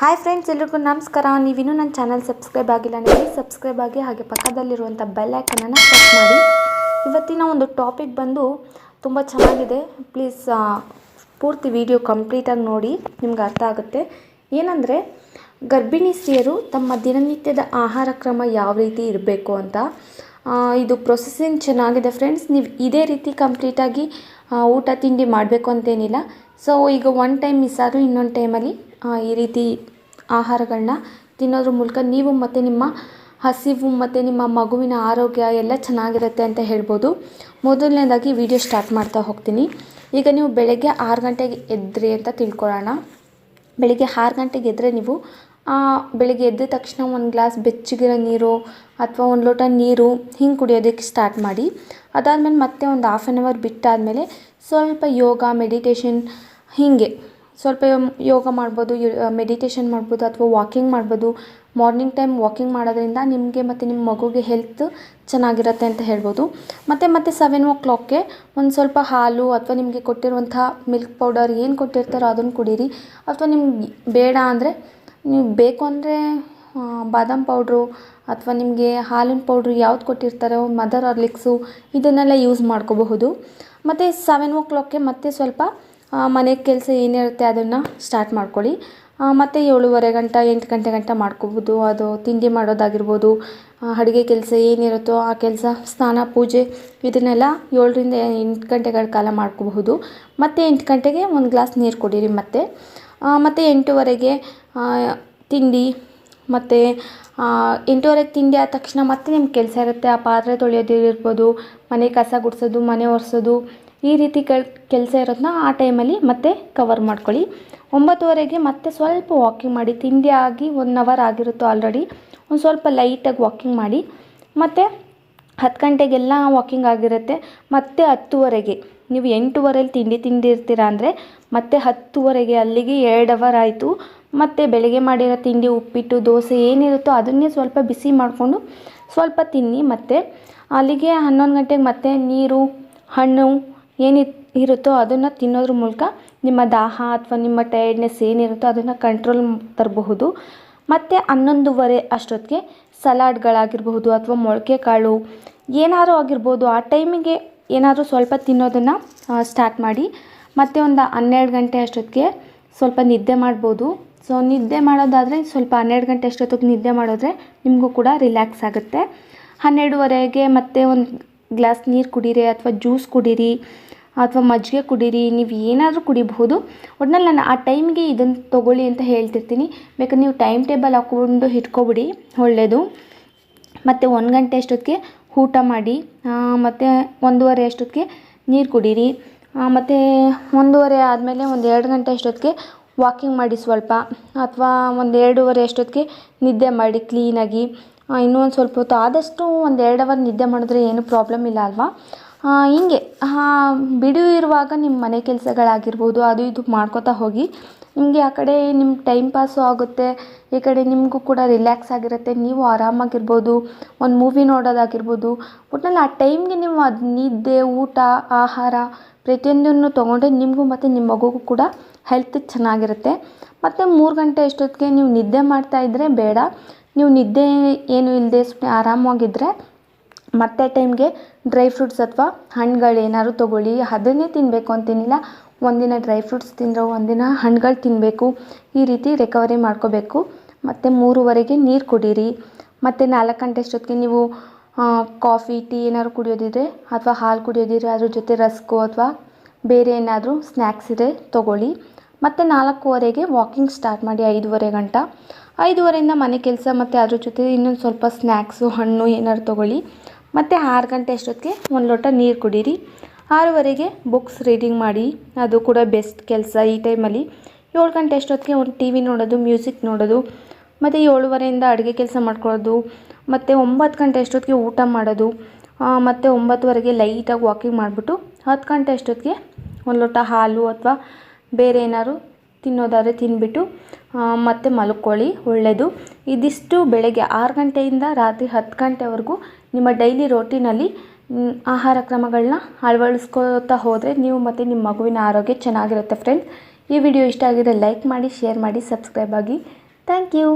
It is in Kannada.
ಹಾಯ್ ಫ್ರೆಂಡ್ಸ್ ಎಲ್ರಿಗೂ ನಮಸ್ಕಾರ. ನೀವಿನ್ನೂ ನನ್ನ ಚಾನಲ್ ಸಬ್ಸ್ಕ್ರೈಬ್ ಆಗಿಲ್ಲ ಅಂದರೆ ಸಬ್ಸ್ಕ್ರೈಬ್ ಆಗಿ ಹಾಗೆ ಪಕ್ಕದಲ್ಲಿರುವಂಥ ಬೆಲ್ ಐಕನನ್ನು ಪ್ರೆಸ್ ಮಾಡಿ. ಇವತ್ತಿನ ಒಂದು ಟಾಪಿಕ್ ಬಂದು ತುಂಬ ಚೆನ್ನಾಗಿದೆ. ಪ್ಲೀಸ್ ಪೂರ್ತಿ ವಿಡಿಯೋ ಕಂಪ್ಲೀಟಾಗಿ ನೋಡಿ, ನಿಮ್ಗೆ ಅರ್ಥ ಆಗುತ್ತೆ. ಏನಂದರೆ, ಗರ್ಭಿಣಿ ಸ್ತ್ರೀಯರು ತಮ್ಮ ದಿನನಿತ್ಯದ ಆಹಾರ ಕ್ರಮ ಯಾವ ರೀತಿ ಇರಬೇಕು ಅಂತ ಇದು ಪ್ರೊಸೆಸಿಂಗ್ ಚೆನ್ನಾಗಿದೆ ಫ್ರೆಂಡ್ಸ್ ನೀವು ಇದೇ ರೀತಿ ಕಂಪ್ಲೀಟಾಗಿ ಊಟ, ತಿಂಡಿ ಮಾಡಬೇಕು ಅಂತೇನಿಲ್ಲ. ಸೊ ಈಗ ಒನ್ ಟೈಮ್ ಮಿಸ್ ಆದರೂ ಇನ್ನೊಂದು ಟೈಮಲ್ಲಿ ಈ ರೀತಿ ಆಹಾರಗಳನ್ನ ತಿನ್ನೋದ್ರ ಮೂಲಕ ನೀವು ಮತ್ತು ನಿಮ್ಮ ಹಸಿವು ಮತ್ತು ನಿಮ್ಮ ಮಗುವಿನ ಆರೋಗ್ಯ ಎಲ್ಲ ಚೆನ್ನಾಗಿರುತ್ತೆ ಅಂತ ಹೇಳ್ಬೋದು. ಮೊದಲನೇದಾಗಿ ವಿಡಿಯೋ ಸ್ಟಾರ್ಟ್ ಮಾಡ್ತಾ ಹೋಗ್ತೀನಿ. ಈಗ ನೀವು ಬೆಳಗ್ಗೆ ಆರು ಗಂಟೆಗೆ ಎದ್ರಿ ಅಂತ ತಿಳ್ಕೊಳ್ಳೋಣ. ಬೆಳಗ್ಗೆ ಆರು ಗಂಟೆಗೆ ಎದ್ದರೆ ನೀವು ಬೆಳಿಗ್ಗೆ ಎದ್ದ ತಕ್ಷಣ ಒಂದು ಗ್ಲಾಸ್ ಬೆಚ್ಚಗಿರೋ ನೀರು ಅಥವಾ ಒಂದು ಲೋಟ ನೀರು ಹಿಂಗೆ ಕುಡಿಯೋದಕ್ಕೆ ಸ್ಟಾರ್ಟ್ ಮಾಡಿ. ಅದಾದಮೇಲೆ ಮತ್ತೆ ಒಂದು ಹಾಫ್ ಆನ್ ಅವರ್ ಬಿಟ್ಟಾದಮೇಲೆ ಸ್ವಲ್ಪ ಯೋಗ ಮೆಡಿಟೇಷನ್ ಹೀಗೆ. ಸ್ವಲ್ಪ ಯೋಗ ಮಾಡ್ಬೋದು ಮೆಡಿಟೇಷನ್ ಮಾಡ್ಬೋದು ಅಥವಾ ವಾಕಿಂಗ್ ಮಾಡ್ಬೋದು. ಮಾರ್ನಿಂಗ್ ಟೈಮ್ ವಾಕಿಂಗ್ ಮಾಡೋದ್ರಿಂದ ನಿಮಗೆ ಮತ್ತು ನಿಮ್ಮ ಮಗುಗೆ ಹೆಲ್ತ್ ಚೆನ್ನಾಗಿರುತ್ತೆ ಅಂತ ಹೇಳ್ಬೋದು. ಮತ್ತು ಮತ್ತೆ ಸೆವೆನ್ ಓ ಕ್ಲಾಕ್ಗೆ ಒಂದು ಸ್ವಲ್ಪ ಹಾಲು ಅಥವಾ ನಿಮಗೆ ಕೊಟ್ಟಿರುವಂಥ ಮಿಲ್ಕ್ ಪೌಡರ್ ಏನು ಕೊಟ್ಟಿರ್ತಾರೋ ಅದನ್ನು ಕುಡೀರಿ. ಅಥವಾ ನಿಮ್ಗೆ ಬೇಡ ಅಂದರೆ ನೀವು ಬೇಕು ಅಂದರೆ ಬಾದಾಮ್ ಪೌಡ್ರು ಅಥವಾ ನಿಮಗೆ ಹಾಲಿನ ಪೌಡ್ರು ಯಾವ್ದು ಕೊಟ್ಟಿರ್ತಾರೋ ಮದರ್ ಆರ್ಲಿಕ್ಸು ಇದನ್ನೆಲ್ಲ ಯೂಸ್ ಮಾಡ್ಕೋಬಹುದು. ಮತ್ತು ಸೆವೆನ್ ಓ ಕ್ಲಾಕ್ಗೆ ಮತ್ತೆ ಸ್ವಲ್ಪ ಮನೆ ಕೆಲಸ ಏನಿರುತ್ತೆ ಅದನ್ನು ಸ್ಟಾರ್ಟ್ ಮಾಡ್ಕೊಳ್ಳಿ. ಮತ್ತು ಏಳುವರೆ ಗಂಟೆ, ಎಂಟು ಗಂಟೆ ಗಂಟೆ ಮಾಡ್ಕೋಬೋದು ಅದು ತಿಂಡಿ ಮಾಡೋದಾಗಿರ್ಬೋದು ಅಡುಗೆ ಕೆಲಸ ಏನಿರುತ್ತೋ ಆ ಕೆಲಸ, ಸ್ನಾನ, ಪೂಜೆ ಇದನ್ನೆಲ್ಲ ಏಳರಿಂದ ಎಂಟು ಗಂಟೆಗಳ ಕಾಲ ಮಾಡ್ಕೋಬಹುದು. ಮತ್ತು ಎಂಟು ಗಂಟೆಗೆ ಒಂದು ಗ್ಲಾಸ್ ನೀರು ಕುಡೀರಿ ಮತ್ತೆ. ಮತ್ತು ಎಂಟೂವರೆಗೆ ತಿಂಡಿ ಮತ್ತು ಎಂಟೂವರೆಗೆ ತಿಂಡಿ ಆದ ತಕ್ಷಣ ಮತ್ತೆ ನಿಮ್ಮ ಕೆಲಸ ಇರುತ್ತೆ. ಆ ಪಾತ್ರೆ ತೊಳೆಯೋದು ಇರ್ಬೋದು, ಮನೆ ಕಸ ಗುಡಿಸೋದು, ಮನೆ ಒರೆಸೋದು, ಈ ರೀತಿ ಕೆಲ್, ಕೆಲಸ ಇರೋದನ್ನ ಆ ಟೈಮಲ್ಲಿ ಮತ್ತೆ ಕವರ್ ಮಾಡ್ಕೊಳ್ಳಿ. ಒಂಬತ್ತುವರೆಗೆ ಮತ್ತೆ ಸ್ವಲ್ಪ ವಾಕಿಂಗ್ ಮಾಡಿ, ತಿಂಡಿ ಆಗಿ ಒನ್ ಅವರ್ ಆಗಿರುತ್ತೋ ಆಲ್ರೆಡಿ ಒಂದು ಸ್ವಲ್ಪ ಲೈಟಾಗಿ ವಾಕಿಂಗ್ ಮಾಡಿ, ಮತ್ತು ಹತ್ತು ಗಂಟೆಗೆಲ್ಲ ವಾಕಿಂಗ್ ಆಗಿರುತ್ತೆ. ಮತ್ತೆ ಹತ್ತುವರೆಗೆ, ನೀವು ಎಂಟೂವರೆಲಿ ತಿಂಡಿ ತಿಂದಿರ್ತೀರ ಅಂದರೆ, ಮತ್ತೆ ಹತ್ತುವರೆಗೆ ಅಲ್ಲಿಗೆ ಎರಡು ಅವರ್ ಆಯಿತು. ಮತ್ತು ಬೆಳಗ್ಗೆ ಮಾಡಿರೋ ತಿಂಡಿ, ಉಪ್ಪಿಟ್ಟು, ದೋಸೆ ಏನಿರುತ್ತೋ ಅದನ್ನೇ ಸ್ವಲ್ಪ ಬಿಸಿ ಮಾಡಿಕೊಂಡು ಸ್ವಲ್ಪ ತಿನ್ನಿ. ಮತ್ತು ಅಲ್ಲಿಗೆ ಹನ್ನೊಂದು ಗಂಟೆಗೆ ಮತ್ತೆ ನೀರು, ಹಣ್ಣು ಏನಿ ಇರುತ್ತೋ ಅದನ್ನು ತಿನ್ನೋದ್ರ ಮೂಲಕ ನಿಮ್ಮ ದಾಹ ಅಥವಾ ನಿಮ್ಮ ಟಯರ್ಡ್ನೆಸ್ ಏನಿರುತ್ತೋ ಅದನ್ನು ಕಂಟ್ರೋಲ್ ತರಬಹುದು. ಮತ್ತು ಹನ್ನೊಂದುವರೆ ಅಷ್ಟೊತ್ತಿಗೆ ಸಲಾಡ್ಗಳಾಗಿರಬಹುದು ಅಥವಾ ಮೊಳಕೆ ಕಾಳು ಏನಾದರೂ ಆಗಿರ್ಬೋದು. ಆ ಟೈಮಿಗೆ ಏನಾದರೂ ಸ್ವಲ್ಪ ತಿನ್ನೋದನ್ನು ಸ್ಟಾರ್ಟ್ ಮಾಡಿ. ಮತ್ತು ಒಂದು ಹನ್ನೆರಡು ಗಂಟೆ ಅಷ್ಟೊತ್ತಿಗೆ ಸ್ವಲ್ಪ ನಿದ್ದೆ ಮಾಡ್ಬೋದು. ಸೊ ನಿದ್ದೆ ಮಾಡೋದಾದರೆ ಸ್ವಲ್ಪ ಹನ್ನೆರಡು ಗಂಟೆ ಅಷ್ಟೊತ್ತಿಗೆ ನಿದ್ದೆ ಮಾಡಿದ್ರೆ ನಿಮಗೂ ಕೂಡ ರಿಲ್ಯಾಕ್ಸ್ ಆಗುತ್ತೆ. ಹನ್ನೆರಡುವರೆಗೆ ಮತ್ತೆ ಒಂದು ಗ್ಲಾಸ್ ನೀರು ಕುಡೀರಿ ಅಥವಾ ಜ್ಯೂಸ್ ಕುಡೀರಿ ಅಥವಾ ಮಜ್ಜಿಗೆ ಕುಡೀರಿ, ನೀವು ಏನಾದರೂ ಕುಡಿಬಹುದು. ಒಟ್ನಲ್ಲಿ ನಾನು ಆ ಟೈಮ್ಗೆ ಇದನ್ನು ತೊಗೊಳ್ಳಿ ಅಂತ ಹೇಳ್ತಿರ್ತೀನಿ. ಬೇಕಾದ್ರೆ ನೀವು ಟೈಮ್ ಟೇಬಲ್ ಹಾಕ್ಕೊಂಡು ಇಟ್ಕೊಬಿಡಿ ಒಳ್ಳೆಯದು ಮತ್ತು ಒಂದು ಗಂಟೆ ಅಷ್ಟೊತ್ತಿಗೆ ಊಟ ಮಾಡಿ ಮತ್ತು ಒಂದೂವರೆ ಅಷ್ಟೊತ್ತಿಗೆ ನೀರು ಕುಡೀರಿ. ಮತ್ತು ಒಂದೂವರೆ ಆದಮೇಲೆ ಒಂದು ಎರಡು ಗಂಟೆ ಅಷ್ಟೊತ್ತಿಗೆ ವಾಕಿಂಗ್ ಮಾಡಿ ಸ್ವಲ್ಪ, ಅಥವಾ ಒಂದು ಎರಡೂವರೆ ಅಷ್ಟೊತ್ತಿಗೆ ನಿದ್ದೆ ಮಾಡಿ ಕ್ಲೀನಾಗಿ ಇನ್ನೂ ಒಂದು ಸ್ವಲ್ಪ ಹೊತ್ತು ಆದಷ್ಟು ಒಂದು ಎರಡು ಅವರ್ ನಿದ್ದೆ ಮಾಡಿದ್ರೆ ಏನು ಪ್ರಾಬ್ಲಮ್ ಇಲ್ಲ ಅಲ್ವಾ? ಹೀಗೆ ಬಿಡುವು ಇರುವಾಗ ನಿಮ್ಮ ಮನೆ ಕೆಲಸಗಳಾಗಿರ್ಬೋದು, ಅದು ಇದು ಮಾಡ್ಕೋತಾ ಹೋಗಿ, ನಿಮಗೆ ಆ ಕಡೆ ನಿಮ್ಮ ಟೈಮ್ ಪಾಸು ಆಗುತ್ತೆ, ಈ ಕಡೆ ನಿಮಗೂ ಕೂಡ ರಿಲ್ಯಾಕ್ಸ್ ಆಗಿರುತ್ತೆ, ನೀವು ಆರಾಮಾಗಿರ್ಬೋದು, ಒಂದು ಮೂವಿ ನೋಡೋದಾಗಿರ್ಬೋದು, ಒಟ್ನಲ್ಲಿ ಆ ಟೈಮ್ಗೆ ನೀವು ಅದು ನಿದ್ದೆ, ಊಟ, ಆಹಾರ ಪ್ರತಿಯೊಂದನ್ನು ತೊಗೊಂಡ್ರೆ ನಿಮಗೂ ಮತ್ತು ನಿಮ್ಮ ಮಗುಗೂ ಕೂಡ ಹೆಲ್ತ್ ಚೆನ್ನಾಗಿರುತ್ತೆ. ಮತ್ತು ಮೂರು ಗಂಟೆ ಅಷ್ಟೊತ್ತಿಗೆ ನೀವು ನಿದ್ದೆ ಮಾಡ್ತಾ ಇದ್ದರೆ ಬೇಡ. ನೀವು ನಿದ್ದೆ ಏನು ಇಲ್ಲದೆ ಸುಮ್ಮನೆ ಆರಾಮಾಗಿದ್ದರೆ ಮತ್ತೆ ಟೈಮ್ಗೆ ಡ್ರೈ ಫ್ರೂಟ್ಸ್ ಅಥವಾ ಹಣ್ಣುಗಳು ಏನಾದ್ರು ತೊಗೊಳ್ಳಿ. ಅದನ್ನೇ ತಿನ್ನಬೇಕು ಅಂತೇನಿಲ್ಲ. ಒಂದಿನ ಡ್ರೈ ಫ್ರೂಟ್ಸ್ ತಿಂದರೆ ಒಂದಿನ ಹಣ್ಣುಗಳು ತಿನ್ನಬೇಕು ಈ ರೀತಿ ರಿಕವರಿ ಮಾಡ್ಕೋಬೇಕು. ಮತ್ತು ಮೂರುವರೆಗೆ ನೀರು ಕುಡೀರಿ. ಮತ್ತು ನಾಲ್ಕು ಗಂಟೆ ಅಷ್ಟೊತ್ತಿಗೆ ನೀವು ಕಾಫಿ, ಟೀ ಏನಾದ್ರು ಕುಡಿಯೋದಿದ್ರೆ ಅಥವಾ ಹಾಲು ಕುಡಿಯೋದಿದ್ರೆ ಅದ್ರ ಜೊತೆ ರಸ್ಕು ಅಥವಾ ಬೇರೆ ಏನಾದರೂ ಸ್ನ್ಯಾಕ್ಸ್ ಇದೆ, ತೊಗೊಳ್ಳಿ. ಮತ್ತು ನಾಲ್ಕೂವರೆಗೆ ವಾಕಿಂಗ್ ಸ್ಟಾರ್ಟ್ ಮಾಡಿ, ಐದೂವರೆ ಗಂಟ. ಐದೂವರೆಯಿಂದ ಮನೆ ಕೆಲಸ ಮತ್ತು ಅದ್ರ ಜೊತೆ ಇನ್ನೊಂದು ಸ್ವಲ್ಪ ಸ್ನ್ಯಾಕ್ಸು, ಹಣ್ಣು ಏನಾದ್ರು ತೊಗೊಳ್ಳಿ. ಮತ್ತು ಆರು ಗಂಟೆ ಅಷ್ಟೊತ್ತಿಗೆ ಒಂದು ಲೋಟ ನೀರು ಕುಡೀರಿ. ಆರೂವರೆಗೆ ಬುಕ್ಸ್ ರೀಡಿಂಗ್ ಮಾಡಿ, ಅದು ಕೂಡ ಬೆಸ್ಟ್ ಕೆಲಸ ಈ ಟೈಮಲ್ಲಿ. ಏಳು ಗಂಟೆ ಅಷ್ಟೊತ್ತಿಗೆ ಒಂದು ಟಿ ವಿ ನೋಡೋದು, ಮ್ಯೂಸಿಕ್ ನೋಡೋದು. ಮತ್ತು ಏಳುವರೆಯಿಂದ ಅಡುಗೆ ಕೆಲಸ ಮಾಡ್ಕೊಳ್ಳೋದು. ಮತ್ತು ಒಂಬತ್ತು ಗಂಟೆ ಅಷ್ಟೊತ್ತಿಗೆ ಊಟ ಮಾಡೋದು ಮತ್ತು ಒಂಬತ್ತುವರೆಗೆ ಲೈಟಾಗಿ ವಾಕಿಂಗ್ ಮಾಡಿಬಿಟ್ಟು ಹತ್ತು ಗಂಟೆ ಅಷ್ಟೊತ್ತಿಗೆ ಒಂದು ಲೋಟ ಹಾಲು ಅಥವಾ ಬೇರೆ ಏನಾದ್ರು ತಿನ್ನೋದಾದರೆ ತಿಂದ್ಬಿಟ್ಟು ಆ, ಮತ್ತೆ ಮಲ್ಕೊಳ್ಳಿ ಒಳ್ಳೆಯದು ಇದಿಷ್ಟು ಬೆಳಗ್ಗೆ ಆರು ಗಂಟೆಯಿಂದ ರಾತ್ರಿ ಹತ್ತು ಗಂಟೆವರೆಗೂ ನಿಮ್ಮ ಡೈಲಿ ರೋಟಿನಲ್ಲಿ ಆಹಾರ ಕ್ರಮಗಳನ್ನ ಅಳವಡಿಸ್ಕೋತಾ ಹೋದರೆ ನೀವು ಮತ್ತು ನಿಮ್ಮ ಮಗುವಿನ ಆರೋಗ್ಯ ಚೆನ್ನಾಗಿರುತ್ತೆ ಫ್ರೆಂಡ್ಸ್ ಈ ವಿಡಿಯೋ ಇಷ್ಟ ಆಗಿದ್ರೆ ಲೈಕ್ ಮಾಡಿ ಶೇರ್ ಮಾಡಿ ಸಬ್ಸ್ಕ್ರೈಬ್ ಆಗಿ. Thank you